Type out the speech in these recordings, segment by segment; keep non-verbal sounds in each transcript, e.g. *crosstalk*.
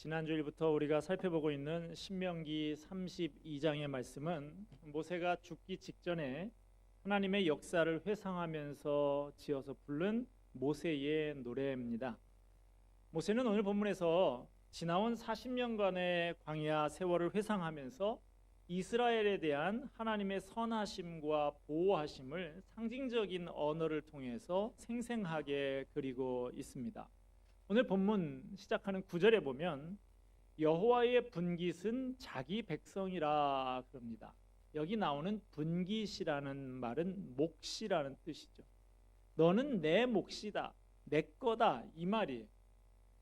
지난주일부터 우리가 살펴보고 있는 신명기 32장의 말씀은 모세가 죽기 직전에 하나님의 역사를 회상하면서 지어서 부른 모세의 노래입니다. 모세는 오늘 본문에서 지나온 40년간의 광야 세월을 회상하면서 이스라엘에 대한 하나님의 선하심과 보호하심을 상징적인 언어를 통해서 생생하게 그리고 있습니다. 오늘 본문 시작하는 구절에 보면 여호와의 분깃은 자기 백성이라 그럽니다. 여기 나오는 분깃이라는 말은 몫이라는 뜻이죠. 너는 내 몫이다. 내 거다. 이 말이에요.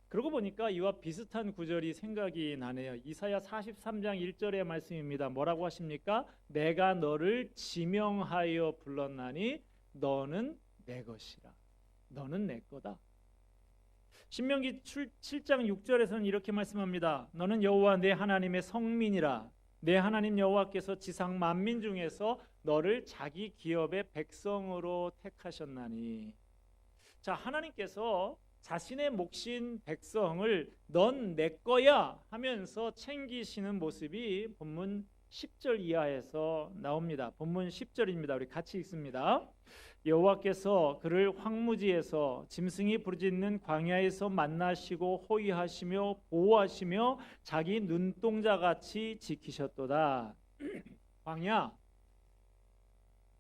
그러고 보니까 이와 비슷한 구절이 생각이 나네요. 이사야 43장 1절의 말씀입니다. 뭐라고 하십니까? 내가 너를 지명하여 불렀나니 너는 내 것이라. 너는 내 거다. 신명기 7장 6절에서는 이렇게 말씀합니다. 너는 여호와 내 하나님의 성민이라. 내 하나님 여호와께서 지상 만민 중에서 너를 자기 기업의 백성으로 택하셨나니. 자, 하나님께서 자신의 몫인 백성을 넌 내 거야 하면서 챙기시는 모습이 본문 10절 이하에서 나옵니다. 본문 10절입니다. 우리 같이 읽습니다. 여호와께서 그를 황무지에서 짐승이 부르짖는 광야에서 만나시고 호위하시며 보호하시며 자기 눈동자 같이 지키셨도다. *clears throat* 광야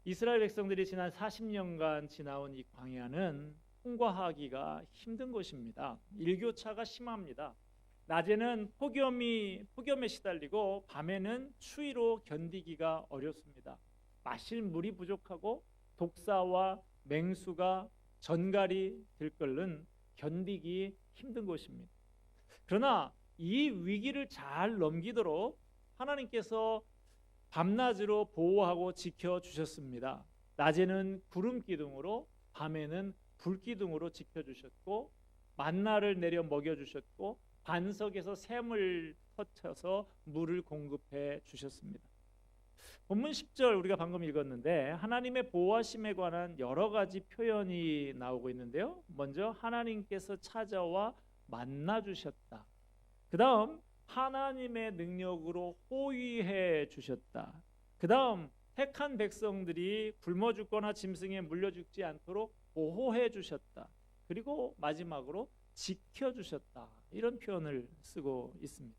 이스라엘 백성들이 지난 40년간 지나온 이 광야는 통과하기가 힘든 곳입니다. 일교차가 심합니다. 낮에는 폭염이 폭염에 시달리고 밤에는 추위로 견디기가 어렵습니다. 마실 물이 부족하고 독사와 맹수가 전갈이 들끓는 견디기 힘든 곳입니다. 그러나 이 위기를 잘 넘기도록 하나님께서 밤낮으로 보호하고 지켜 주셨습니다. 낮에는 구름 기둥으로 밤에는 불 기둥으로 지켜 주셨고 만나를 내려 먹여 주셨고 반석에서 샘을 터쳐서 물을 공급해 주셨습니다. 본문 10절 우리가 방금 읽었는데 하나님의 보호하심에 관한 여러 가지 표현이 나오고 있는데요. 먼저 하나님께서 찾아와 만나 주셨다. 그다음 하나님의 능력으로 호위해 주셨다. 그다음 택한 백성들이 굶어 죽거나 짐승에 물려 죽지 않도록 보호해 주셨다. 그리고 마지막으로 지켜 주셨다. 이런 표현을 쓰고 있습니다.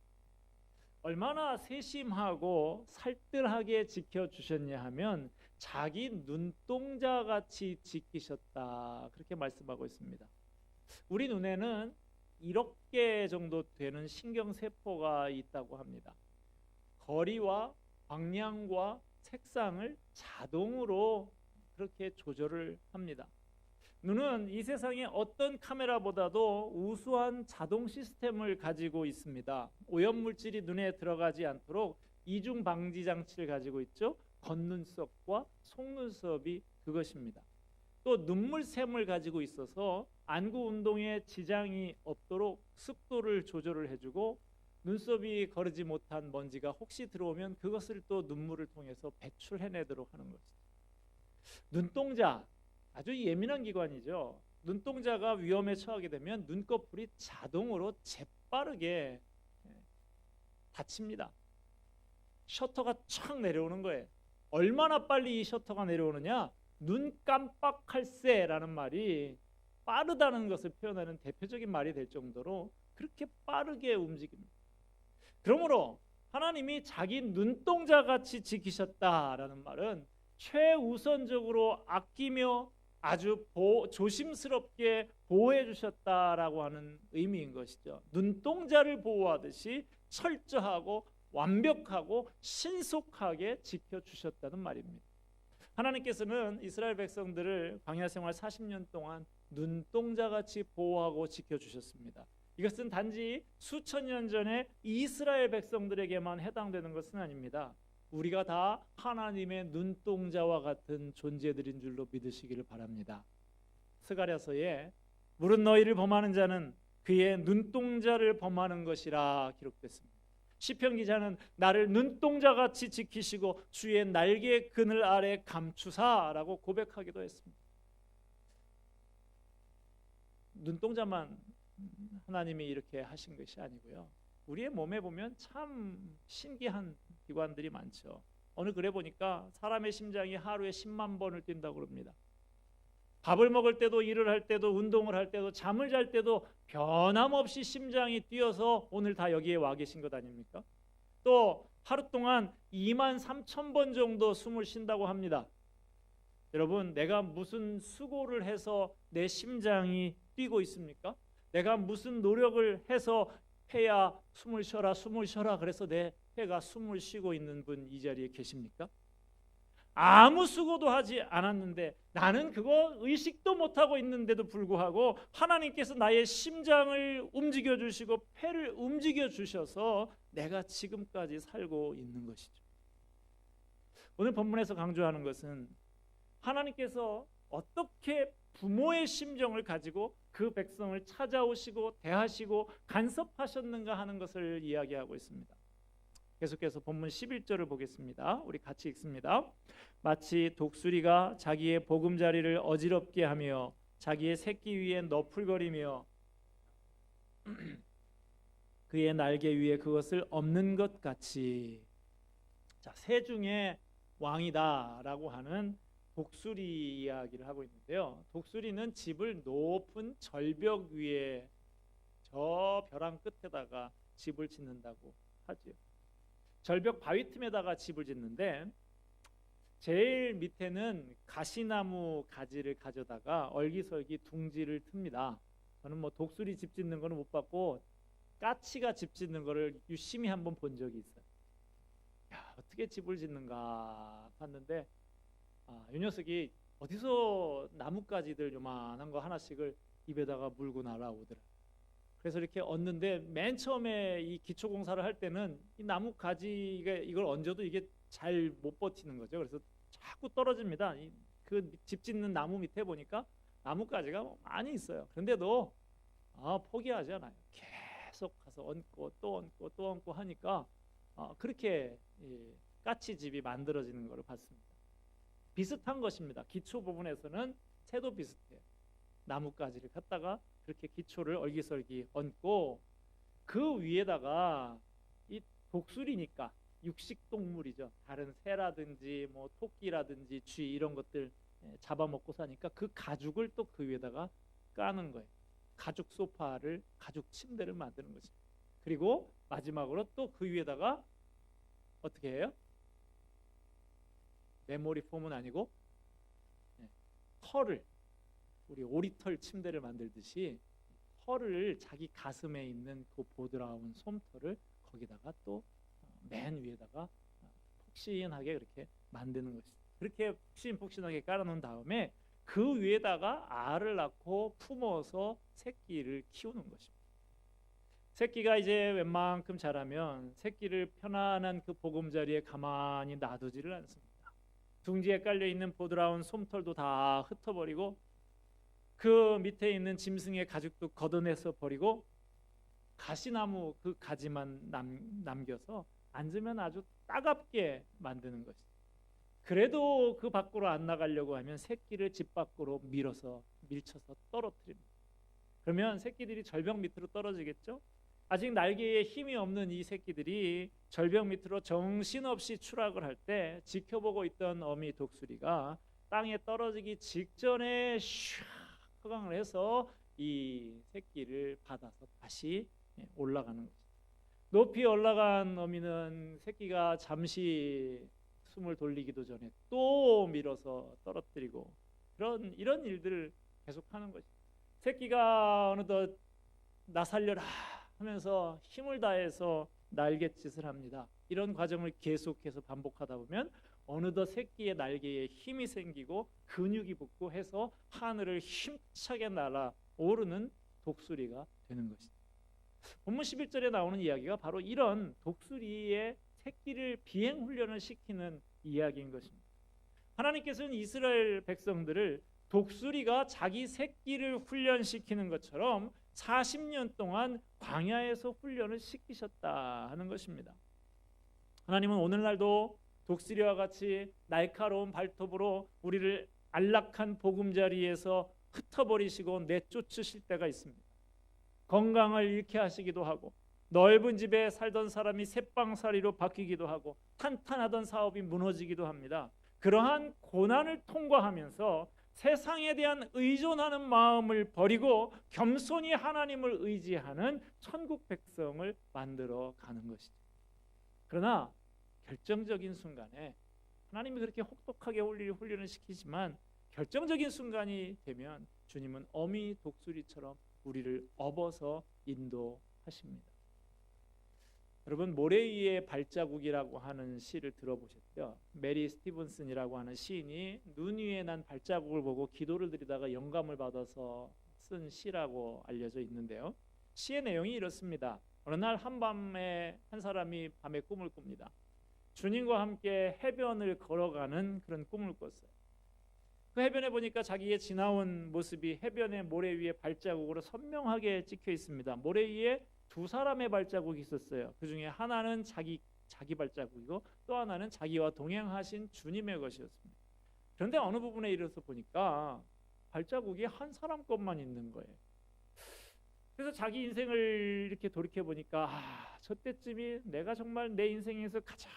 얼마나 세심하고 살뜰하게 지켜 주셨냐 하면 자기 눈동자 같이 지키셨다. 그렇게 말씀하고 있습니다. 우리 눈에는 1억 개 정도 되는 신경 세포가 있다고 합니다. 거리와 방향과 색상을 자동으로 그렇게 조절을 합니다. 눈은 이 세상의 어떤 카메라보다도 우수한 자동 시스템을 가지고 있습니다. 오염 물질이 눈에 들어가지 않도록 이중 방지 장치를 가지고 있죠. 겉눈썹과 속눈썹이 그것입니다. 또 눈물샘을 가지고 있어서 안구 운동에 지장이 없도록 습도를 조절을 해주고 눈썹이 거르지 못한 먼지가 혹시 들어오면 그것을 또 눈물을 통해서 배출해내도록 하는 것이죠. 눈동자 아주 예민한 기관이죠. 눈동자가 위험에 처하게 되면 눈꺼풀이 자동으로 재빠르게 닫힙니다. 셔터가 촥 내려오는 거예요. 얼마나 빨리 이 셔터가 내려오느냐? 눈 깜빡할 새라는 말이 빠르다는 것을 표현하는 대표적인 말이 될 정도로 그렇게 빠르게 움직입니다. 그러므로 하나님이 자기 눈동자 같이 지키셨다라는 말은 최우선적으로 아끼며 아주 보, 조심스럽게 보호해 주셨다라고 하는 의미인 것이죠. 눈동자를 보호하듯이 철저하고 완벽하고 신속하게 지켜 주셨다는 말입니다. 하나님께서는 이스라엘 백성들을 광야 생활 40년 동안 눈동자 같이 보호하고 지켜 주셨습니다. 이것은 단지 수천 년 전에 이스라엘 백성들에게만 해당되는 것은 아닙니다. 우리가 다 하나님의 눈동자와 같은 존재들인 줄로 믿으시기를 바랍니다. 스가랴서에 물은 너희를 범하는 자는 그의 눈동자를 범하는 것이라 기록됐습니다. 시편 기자는 나를 눈동자 같이 지키시고 주의 날개 그늘 아래 감추사라고 고백하기도 했습니다. 눈동자만 하나님이 이렇게 하신 것이 아니고요. 우리의 몸에 보면 참 신기한 기관들이 많죠. 어느 글에 보니까 사람의 심장이 하루에 10만 번을 뛴다고 그럽니다. 밥을 먹을 때도 일을 할 때도 운동을 할 때도 잠을 잘 때도 변함없이 심장이 뛰어서 오늘 다 여기에 와 계신 것 아닙니까? 또 하루 동안 2만 3천 번 정도 숨을 쉰다고 합니다. 여러분, 내가 무슨 수고를 해서 내 심장이 뛰고 있습니까? 내가 무슨 노력을 해서 해야 숨을 쉬어라, 숨을 쉬어라. 그래서 내 폐가 숨을 쉬고 있는 분 이 자리에 계십니까? 아무 수고도 하지 않았는데 나는 그거 의식도 못하고 있는데도 불구하고 하나님께서 나의 심장을 움직여 주시고 폐를 움직여 주셔서 내가 지금까지 살고 있는 것이죠. 오늘 본문에서 강조하는 것은 하나님께서 어떻게 부모의 심정을 가지고 그 백성을 찾아오시고 대하시고 간섭하셨는가 하는 것을 이야기하고 있습니다. 계속해서 본문 11절을 보겠습니다. 우리 같이 읽습니다. 마치 독수리가 자기의 보금자리를 어지럽게 하며 자기의 새끼 위에 너풀거리며 *clears throat* 그의 날개 위에 그것을 없는 것 같이 자, 새 중에 왕이다라고 하는 독수리 이야기를 하고 있는데요. 독수리는 집을 높은 절벽 위에 저 벼랑 끝에다가 집을 짓는다고 하죠. 절벽 바위 틈에다가 집을 짓는데 제일 밑에는 가시나무 가지를 가져다가 얼기설기 둥지를 틉니다. 저는 뭐 독수리 집 짓는 거는 못 봤고 까치가 집 짓는 거를 유심히 한번 본 적이 있어요. 야, 어떻게 집을 짓는가 봤는데 아, 이 녀석이 어디서 나뭇가지들 요만한 거 하나씩을 입에다가 물고 날아오더라. 그래서 이렇게 얻는데 맨 처음에 이 기초 공사를 할 때는 이 나무 가지가 이걸 얹어도 이게 잘 못 버티는 거죠. 그래서 자꾸 떨어집니다. 그 집 짓는 나무 밑에 보니까 나무 가지가 뭐 많이 있어요. 그런데도 아, 포기하지 않아요. 계속 가서 얹고 또 얹고 또 얹고 하니까 아, 그렇게 예, 까치 집이 만들어지는 것을 봤습니다. 비슷한 것입니다. 기초 부분에서는 새도 비슷해요. 나뭇가지를 갖다가 그렇게 기초를 얼기설기 얹고 그 위에다가 이 독수리니까 육식 동물이죠. 다른 새라든지 뭐 토끼라든지 쥐 이런 것들 예, 잡아먹고 사니까 그 가죽을 또 그 위에다가 까는 거예요. 가죽 소파를 가죽 침대를 만드는 거죠. 그리고 마지막으로 또 그 위에다가 어떻게 해요? 메모리 폼은 아니고 네, 털을 우리 오리털 침대를 만들듯이 털을 자기 가슴에 있는 그 보드라운 솜털을 거기다가 또 맨 위에다가 폭신하게 그렇게 만드는 것이 그렇게 폭신폭신하게 깔아놓은 다음에 그 위에다가 알을 낳고 품어서 새끼를 키우는 것입니다. 새끼가 이제 웬만큼 자라면 새끼를 편안한 그 보금자리에 가만히 놔두지를 않습니다. 둥지에 깔려 있는 보드라운 솜털도 다 흩어버리고 그 밑에 있는 짐승의 가죽도 걷어내서 버리고 가시나무 그 가지만 남, 남겨서 앉으면 아주 따갑게 만드는 것이. 그래도 그 밖으로 안 나가려고 하면 새끼를 집 밖으로 밀어서 밀쳐서 떨어뜨립니다. 그러면 새끼들이 절벽 밑으로 떨어지겠죠? 아직 날개에 힘이 없는 이 새끼들이 절벽 밑으로 정신없이 추락을 할 때 지켜보고 있던 어미 독수리가 땅에 떨어지기 직전에 슉 허강을 해서 이 새끼를 받아서 다시 올라가는 거죠. 높이 올라간 어미는 새끼가 잠시 숨을 돌리기도 전에 또 밀어서 떨어뜨리고 그런 이런 일들을 계속하는 거죠. 새끼가 어느덧 나 살려라 하면서 힘을 다해서 날갯짓을 합니다. 이런 과정을 계속해서 반복하다 보면 어느덧 새끼의 날개에 힘이 생기고 근육이 붙고 해서 하늘을 힘차게 날아 오르는 독수리가 되는 것입니다. 본문 11절에 나오는 이야기가 바로 이런 독수리의 새끼를 비행 훈련을 시키는 이야기인 것입니다. 하나님께서는 이스라엘 백성들을 독수리가 자기 새끼를 훈련시키는 것처럼 40년 동안 광야에서 훈련을 시키셨다 하는 것입니다. 하나님은 오늘날도 독수리와 같이 날카로운 발톱으로 우리를 안락한 보금자리에서 흩어버리시고 내쫓으실 때가 있습니다. 건강을 잃게 하시기도 하고 넓은 집에 살던 사람이 새방살이로 바뀌기도 하고 탄탄하던 사업이 무너지기도 합니다. 그러한 고난을 통과하면서 세상에 대한 의존하는 마음을 버리고 겸손히 하나님을 의지하는 천국 백성을 만들어 가는 것이죠. 그러나 결정적인 순간에 하나님이 그렇게 혹독하게 훈련을 시키지만 결정적인 순간이 되면 주님은 어미 독수리처럼 우리를 업어서 인도하십니다. 여러분 모래 위의 발자국이라고 하는 시를 들어보셨죠? 메리 스티븐슨이라고 하는 시인이 눈 위에 난 발자국을 보고 기도를 드리다가 영감을 받아서 쓴 시라고 알려져 있는데요. 시의 내용이 이렇습니다. 어느 날 한밤에 한 사람이 밤에 꿈을 꿉니다. 주님과 함께 해변을 걸어가는 그런 꿈을 꿨어요. 그 해변에 보니까 자기의 지나온 모습이 해변의 모래 위에 발자국으로 선명하게 찍혀 있습니다. 모래 위에 두 사람의 발자국이 있었어요. 그 중에 하나는 자기 자기 발자국이고 또 하나는 자기와 동행하신 주님의 것이었습니다. 그런데 어느 부분에 이르러서 보니까 발자국이 한 사람 것만 있는 거예요. 그래서 자기 인생을 이렇게 돌이켜 보니까 아, 저 때쯤이 내가 정말 내 인생에서 가장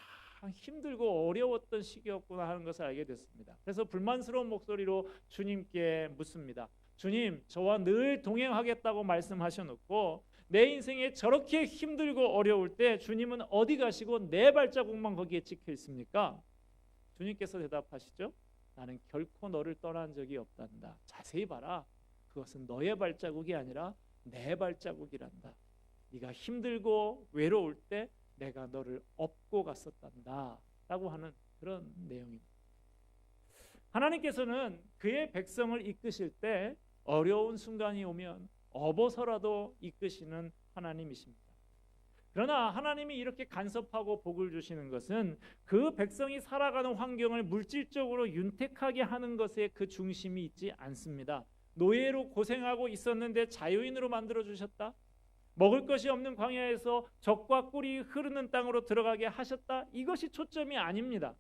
힘들고 어려웠던 시기였구나 하는 것을 알게 됐습니다. 그래서 불만스러운 목소리로 주님께 묻습니다. 주님, 저와 늘 동행하겠다고 말씀하셔 놓고 내 인생에 저렇게 힘들고 어려울 때 주님은 어디 가시고 내 발자국만 거기에 찍혀 있습니까? 주님께서 대답하시죠. 나는 결코 너를 떠난 적이 없단다. 자세히 봐라. 그것은 너의 발자국이 아니라 내 발자국이란다. 네가 힘들고 외로울 때 내가 너를 업고 갔었단다. 라고 하는 그런 내용입니다. 하나님께서는 그의 백성을 이끄실 때 어려운 순간이 오면 업어서라도 이끄시는 하나님이십니다. 그러나 하나님이 이렇게 간섭하고 복을 주시는 것은 그 백성이 살아가는 환경을 물질적으로 윤택하게 하는 것에 그 중심이 있지 않습니다. 노예로 고생하고 있었는데 자유인으로 만들어 주셨다. 먹을 것이 없는 광야에서 적과 꿀이 흐르는 땅으로 들어가게 하셨다. 이것이 초점이 아닙니다.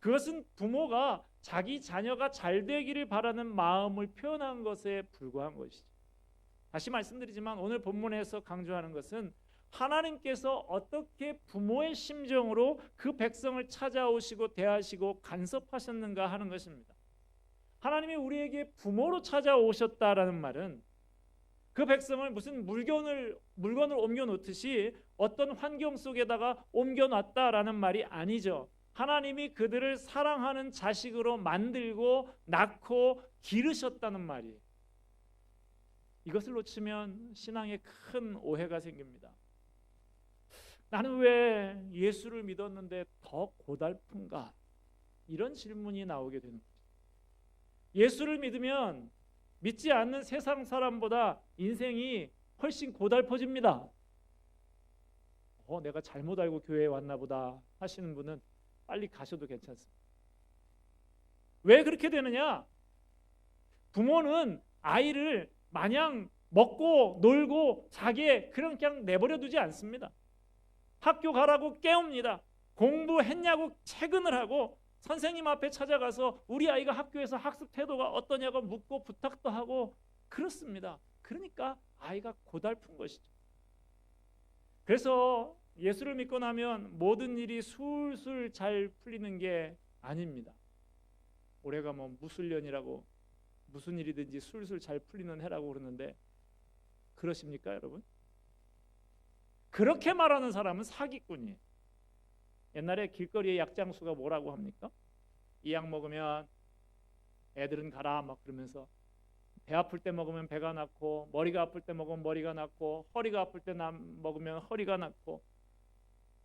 그것은 부모가 자기 자녀가 잘 되기를 바라는 마음을 표현한 것에 불과한 것이죠. 다시 말씀드리지만 오늘 본문에서 강조하는 것은 하나님께서 어떻게 부모의 심정으로 그 백성을 찾아오시고 대하시고 간섭하셨는가 하는 것입니다. 하나님이 우리에게 부모로 찾아오셨다라는 말은 그 백성을 무슨 물건을 물건을 옮겨 놓듯이 어떤 환경 속에다가 옮겨 놨다라는 말이 아니죠. 하나님이 그들을 사랑하는 자식으로 만들고 낳고 기르셨다는 말이에요. 이것을 놓치면 신앙에 큰 오해가 생깁니다. 나는 왜 예수를 믿었는데 더 고달픈가? 이런 질문이 나오게 되는 거죠. 예수를 믿으면 믿지 않는 세상 사람보다 인생이 훨씬 고달퍼집니다. 어, 내가 잘못 알고 교회에 왔나 보다 하시는 분은 빨리 가셔도 괜찮습니다. 왜 그렇게 되느냐? 부모는 아이를 마냥 먹고 놀고 자기의 그런 그냥 내버려 두지 않습니다. 학교 가라고 깨웁니다. 공부했냐고 체근을 하고 선생님 앞에 찾아가서 우리 아이가 학교에서 학습 태도가 어떠냐고 묻고 부탁도 하고 그렇습니다. 그러니까 아이가 고달픈 것이죠. 그래서 예수를 믿고 나면 모든 일이 술술 잘 풀리는 게 아닙니다. 올해가 뭐 무술년이라고 무슨 일이든지 술술 잘 풀리는 해라고 그러는데 그러십니까, 여러분? 그렇게 말하는 사람은 사기꾼이에요. 옛날에 길거리의 약장수가 뭐라고 합니까? 이 약 먹으면 애들은 가라 막 그러면서 배 아플 때 먹으면 배가 낫고 머리가 아플 때 먹으면 머리가 낫고 허리가 아플 때 먹으면 허리가 낫고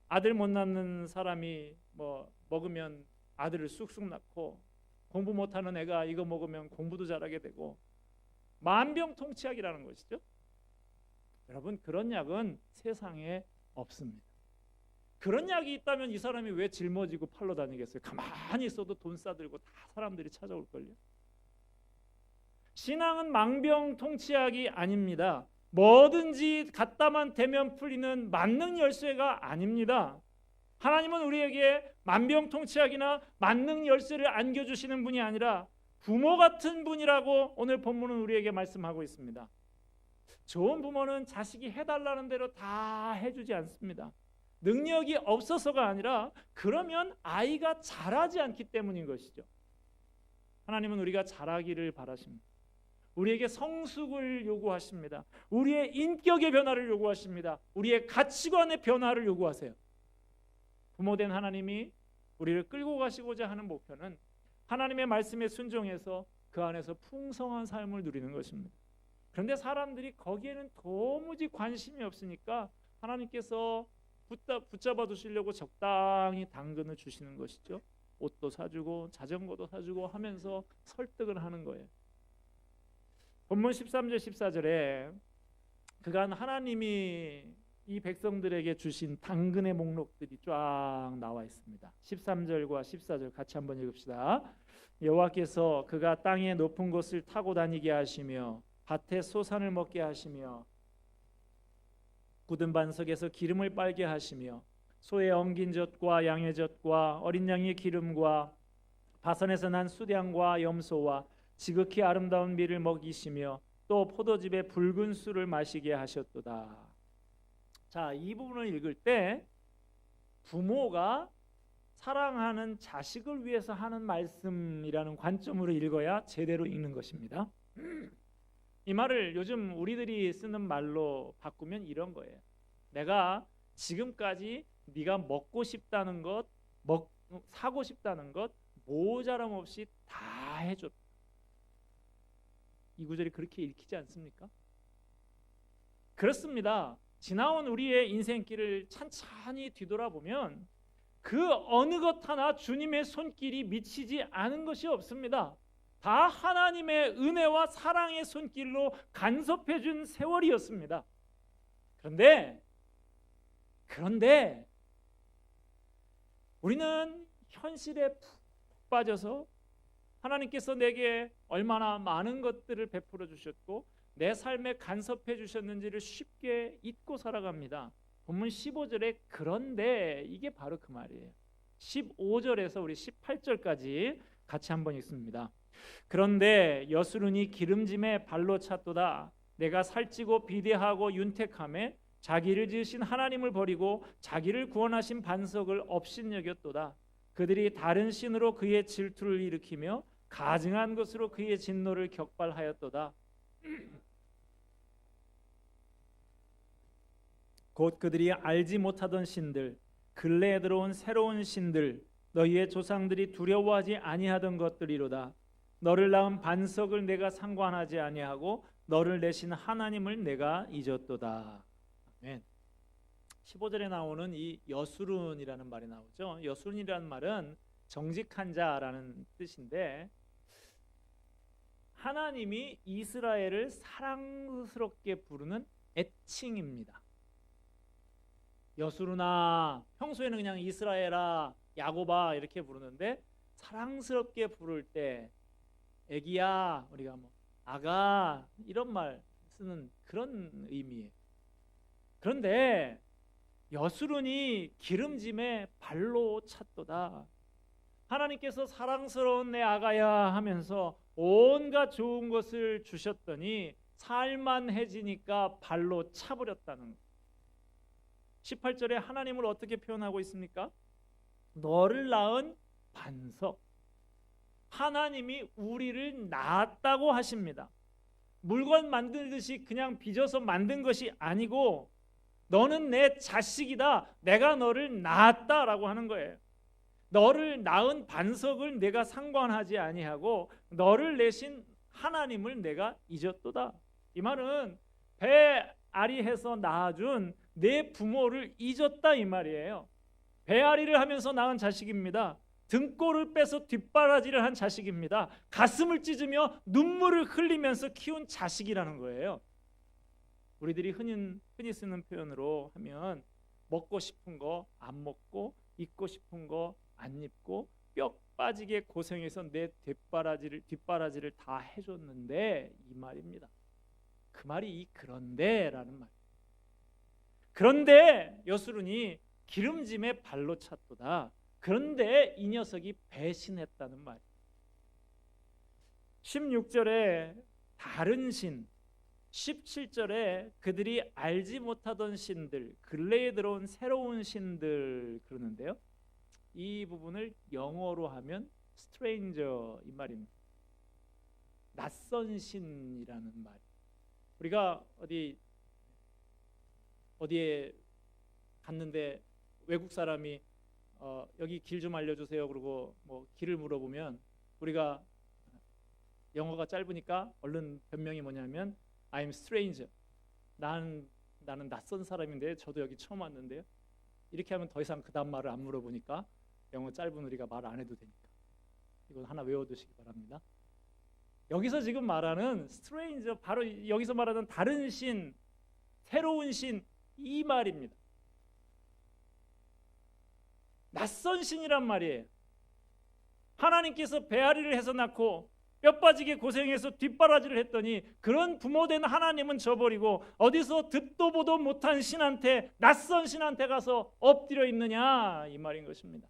아들 못 낳는 사람이 뭐 먹으면 아들을 쑥쑥 낳고 공부 못하는 애가 이거 먹으면 공부도 잘하게 되고 만병통치약이라는 것이죠. 여러분 그런 약은 세상에 없습니다. 그런 약이 있다면 이 사람이 왜 짊어지고 팔러 다니겠어요? 가만히 있어도 돈 싸들고 다 사람들이 찾아올 걸요. 신앙은 망병통치약이 아닙니다. 뭐든지 갖다만 대면 풀리는 만능 열쇠가 아닙니다. 하나님은 우리에게 만병통치약이나 만능 열쇠를 안겨주시는 분이 아니라 부모 같은 분이라고 오늘 본문은 우리에게 말씀하고 있습니다. 좋은 부모는 자식이 해달라는 대로 다 해주지 않습니다. 능력이 없어서가 아니라 그러면 아이가 잘하지 않기 때문인 것이죠. 하나님은 우리가 잘하기를 바라십니다. 우리에게 성숙을 요구하십니다. 우리의 인격의 변화를 요구하십니다. 우리의 가치관의 변화를 요구하세요. 부모된 하나님이 우리를 끌고 가시고자 하는 목표는 하나님의 말씀에 순종해서 그 안에서 풍성한 삶을 누리는 것입니다. 그런데 사람들이 거기에는 도무지 관심이 없으니까 하나님께서 붙잡아 두시려고 적당히 당근을 주시는 것이죠. 옷도 사주고 자전거도 사주고 하면서 설득을 하는 거예요. 본문 13절 14절에 그간 하나님이 이 백성들에게 주신 당근의 목록들이 쫙 나와 있습니다. 13절과 14절 같이 한번 읽읍시다. 여호와께서 그가 땅의 높은 곳을 타고 다니게 하시며 밭에 소산을 먹게 하시며 굳은 반석에서 기름을 빨게 하시며 소의 엉긴 젖과 양의 젖과 어린 양의 기름과 바선에서 난 수량과 염소와 지극히 아름다운 밀을 먹이시며 또 포도즙의 붉은 술을 마시게 하셨도다. 자, 이 부분을 읽을 때 부모가 사랑하는 자식을 위해서 하는 말씀이라는 관점으로 읽어야 제대로 읽는 것입니다. 이 말을 요즘 우리들이 쓰는 말로 바꾸면 이런 거예요. 내가 지금까지 네가 먹고 싶다는 것, 먹 사고 싶다는 것 모자람 없이 다 해줬. 이 구절이 그렇게 읽히지 않습니까? 그렇습니다. 지나온 우리의 인생길을 찬찬히 뒤돌아보면 그 어느 것 하나 주님의 손길이 미치지 않은 것이 없습니다. 다 하나님의 은혜와 사랑의 손길로 간섭해 준 세월이었습니다. 그런데 그런데 우리는 현실에 푹 빠져서 하나님께서 내게 얼마나 많은 것들을 베풀어 주셨고 내 삶에 간섭해 주셨는지를 쉽게 잊고 살아갑니다. 본문 15절에 그런데 이게 바로 그 말이에요. 15절에서 우리 18절까지 같이 한번 읽습니다. 그런데 여수run이 기름짐에 발로 찼도다. 내가 살찌고 비대하고 윤택함에 자기를 지으신 하나님을 버리고 자기를 구원하신 반석을 업신여겼도다. 그들이 다른 신으로 그의 질투를 일으키며 가증한 것으로 그의 진노를 격발하였도다. 곧 그들이 알지 못하던 신들 근래에 들어온 새로운 신들 너희의 조상들이 두려워하지 아니하던 것들이로다. 너를 낳은 반석을 내가 상관하지 아니하고 너를 내신 하나님을 내가 잊었도다. 아멘. 15절에 나오는 이 여수룬이라는 말이 나오죠. 여수룬이라는 말은 정직한 자라는 뜻인데 하나님이 이스라엘을 사랑스럽게 부르는 애칭입니다 여수르나 평소에는 그냥 이스라엘아 야고바 이렇게 부르는데 사랑스럽게 부를 때 애기야 우리가 뭐 아가 이런 말 쓰는 그런 의미예요. 그런데 여수run이 기름짐에 발로 찼도다. 하나님께서 사랑스러운 내 아가야 하면서 온갖 좋은 것을 주셨더니 살만해지니까 발로 차버렸다는 거. 18절에 하나님을 어떻게 표현하고 있습니까? 너를 낳은 반석. 하나님이 우리를 낳았다고 하십니다. 물건 만들듯이 그냥 빚어서 만든 것이 아니고 너는 내 자식이다. 내가 너를 낳았다라고 하는 거예요. 너를 낳은 반석을 내가 상관하지 아니하고 너를 내신 하나님을 내가 잊었도다. 이 말은 배 아리해서 낳아준 내 부모를 잊었다 이 말이에요. 배앓이를 하면서 낳은 자식입니다. 등골을 빼서 뒷바라지를 한 자식입니다. 가슴을 찢으며 눈물을 흘리면서 키운 자식이라는 거예요. 우리들이 흔히, 흔히 쓰는 표현으로 하면 먹고 싶은 거 안 먹고 입고 싶은 거 안 입고 뼈 빠지게 고생해서 내 뒷바라지를 뒷바라지를 다 해줬는데 이 말입니다. 그 말이 이 그런데라는 말. 그런데 여수run이 기름짐에 발로 찼도다. 그런데 이 녀석이 배신했다는 말. 16절에 다른 신 17절에 그들이 알지 못하던 신들, 근래에 들어온 새로운 신들 그러는데요. 이 부분을 영어로 하면 stranger 이 말입니다. 낯선 신이라는 말. 우리가 어디 어디에 갔는데 외국 사람이 어, 여기 길 좀 알려주세요. 그러고 뭐 길을 물어보면 우리가 영어가 짧으니까 얼른 변명이 뭐냐면 I'm stranger. 난 나는 낯선 사람인데 저도 여기 처음 왔는데요. 이렇게 하면 더 이상 그다음 말을 안 물어보니까 영어 짧은 우리가 말 안 해도 되니까 이건 하나 외워두시기 바랍니다. 여기서 지금 말하는 stranger 바로 여기서 말하는 다른 신, 새로운 신 이 말입니다. 낯선 신이란 말이에요. 하나님께서 배앓이를 해서 낳고 뼈 빠지게 고생해서 뒷바라지를 했더니 그런 부모된 하나님은 저버리고 어디서 듣도 보도 못한 신한테 낯선 신한테 가서 엎드려 있느냐 이 말인 것입니다.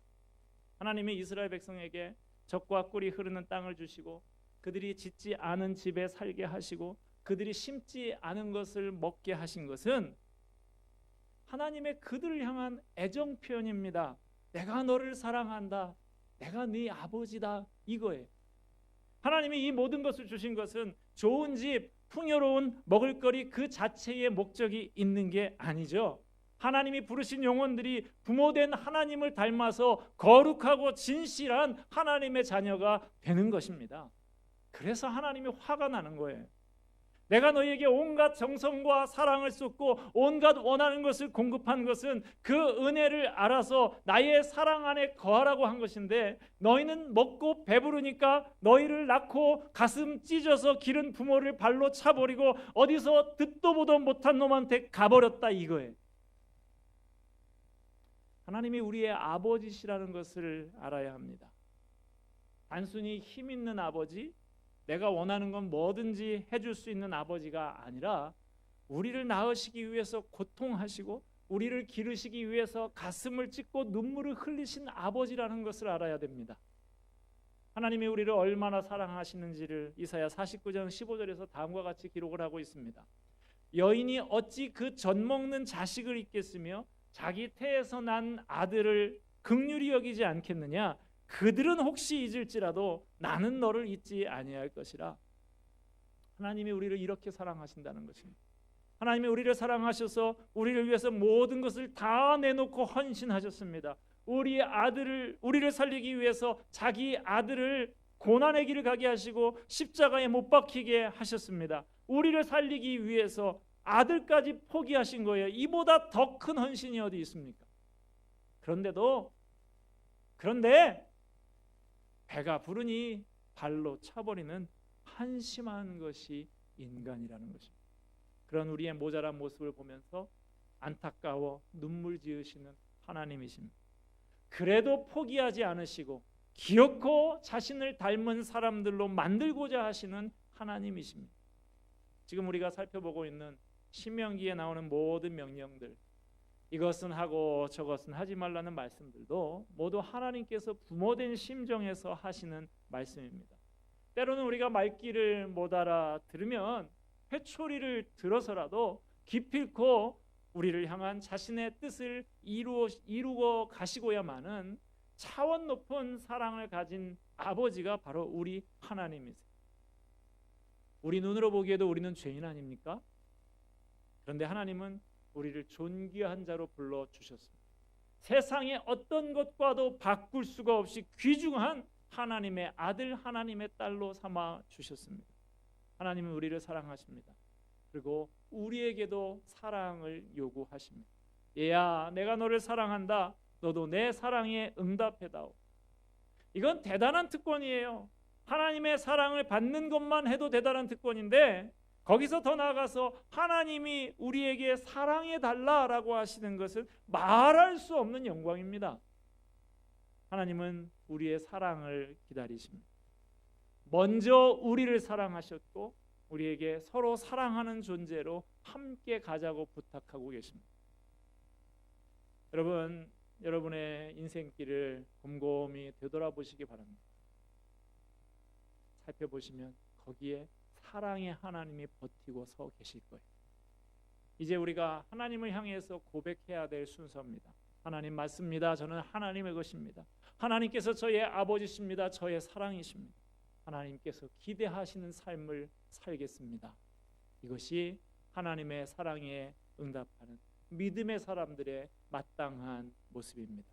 하나님이 이스라엘 백성에게 적과 꿀이 흐르는 땅을 주시고 그들이 짓지 않은 집에 살게 하시고 그들이 심지 않은 것을 먹게 하신 것은 하나님의 그들을 향한 애정 표현입니다. 내가 너를 사랑한다. 내가 네 아버지다. 이거예요. 하나님이 이 모든 것을 주신 것은 좋은 집, 풍요로운 먹을거리 그 자체의 목적이 있는 게 아니죠. 하나님이 부르신 영혼들이 부모된 하나님을 닮아서 거룩하고 진실한 하나님의 자녀가 되는 것입니다. 그래서 하나님이 화가 나는 거예요. 내가 너희에게 온갖 정성과 사랑을 쏟고 온갖 원하는 것을 공급한 것은 그 은혜를 알아서 나의 사랑 안에 거하라고 한 것인데 너희는 먹고 배부르니까 너희를 낳고 가슴 찢어서 기른 부모를 발로 차버리고 어디서 듣도 보도 못한 놈한테 가버렸다 이거예요. 하나님이 우리의 아버지시라는 것을 알아야 합니다. 단순히 힘 있는 아버지, 내가 원하는 건 뭐든지 해줄 수 있는 아버지가 아니라 우리를 낳으시기 위해서 고통하시고 우리를 기르시기 위해서 가슴을 찢고 눈물을 흘리신 아버지라는 것을 알아야 됩니다. 하나님이 우리를 얼마나 사랑하시는지를 이사야 49장 15절에서 다음과 같이 기록을 하고 있습니다. 여인이 어찌 그 젖 먹는 자식을 잊겠으며 자기 태에서 난 아들을 극률이 여기지 않겠느냐 그들은 혹시 잊을지라도 나는 너를 잊지 아니할 것이라. 하나님이 우리를 이렇게 사랑하신다는 것입니다. 하나님이 우리를 사랑하셔서 우리를 위해서 모든 것을 다 내놓고 헌신하셨습니다. 우리 아들을 우리를 살리기 위해서 자기 아들을 고난의 길을 가게 하시고 십자가에 못 박히게 하셨습니다. 우리를 살리기 위해서 아들까지 포기하신 거예요. 이보다 더 큰 헌신이 어디 있습니까? 그런데도 그런데 배가 부르니 발로 차버리는 한심한 것이 인간이라는 것입니다. 그런 우리의 모자란 모습을 보면서 안타까워 눈물 지으시는 하나님이십니다. 그래도 포기하지 않으시고 기어코 자신을 닮은 사람들로 만들고자 하시는 하나님이십니다. 지금 우리가 살펴보고 있는 신명기에 나오는 모든 명령들 이것은 하고 저것은 하지 말라는 말씀들도 모두 하나님께서 부모된 심정에서 하시는 말씀입니다. 때로는 우리가 말귀를 못 알아 들으면 회초리를 들어서라도 기필코 우리를 향한 자신의 뜻을 이루어, 이루어 가시고야만은 차원 높은 사랑을 가진 아버지가 바로 우리 하나님이세요. 우리 눈으로 보기에도 우리는 죄인 아닙니까? 그런데 하나님은 우리를 존귀한 자로 불러 주셨습니다. 세상의 어떤 것과도 바꿀 수가 없이 귀중한 하나님의 아들, 하나님의 딸로 삼아 주셨습니다. 하나님은 우리를 사랑하십니다. 그리고 우리에게도 사랑을 요구하십니다. 얘야, 내가 너를 사랑한다. 너도 내 사랑에 응답해다오. 이건 대단한 특권이에요. 하나님의 사랑을 받는 것만 해도 대단한 특권인데 거기서 더 나아가서 하나님이 우리에게 사랑해 달라라고 하시는 것은 말할 수 없는 영광입니다. 하나님은 우리의 사랑을 기다리십니다. 먼저 우리를 사랑하셨고 우리에게 서로 사랑하는 존재로 함께 가자고 부탁하고 계십니다. 여러분, 여러분의 인생길을 곰곰이 되돌아보시기 바랍니다. 살펴보시면 거기에 사랑의 하나님이 버티고 서 계실 거예요. 이제 우리가 하나님을 향해서 고백해야 될 순서입니다. 하나님 맞습니다. 저는 하나님의 것입니다. 하나님께서 저의 아버지십니다. 저의 사랑이십니다. 하나님께서 기대하시는 삶을 살겠습니다. 이것이 하나님의 사랑에 응답하는 믿음의 사람들의 마땅한 모습입니다.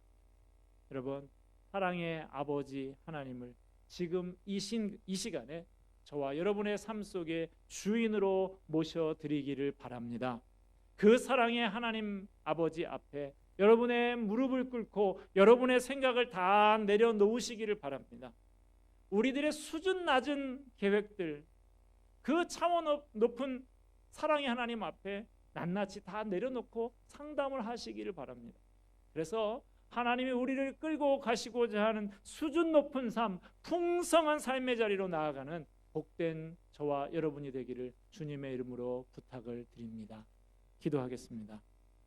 여러분, 사랑의 아버지 하나님을 지금 이, 신, 이 시간에 저와 여러분의 삶 속에 주인으로 모셔드리기를 바랍니다. 그 사랑의 하나님 아버지 앞에 여러분의 무릎을 꿇고 여러분의 생각을 다 내려놓으시기를 바랍니다. 우리들의 수준 낮은 계획들, 그 차원 높은 사랑의 하나님 앞에 낱낱이 다 내려놓고 상담을 하시기를 바랍니다. 그래서 하나님이 우리를 끌고 가시고자 하는 수준 높은 삶, 풍성한 삶의 자리로 나아가는 복된 저와 여러분이 되기를 주님의 이름으로 부탁을 드립니다. 기도하겠습니다.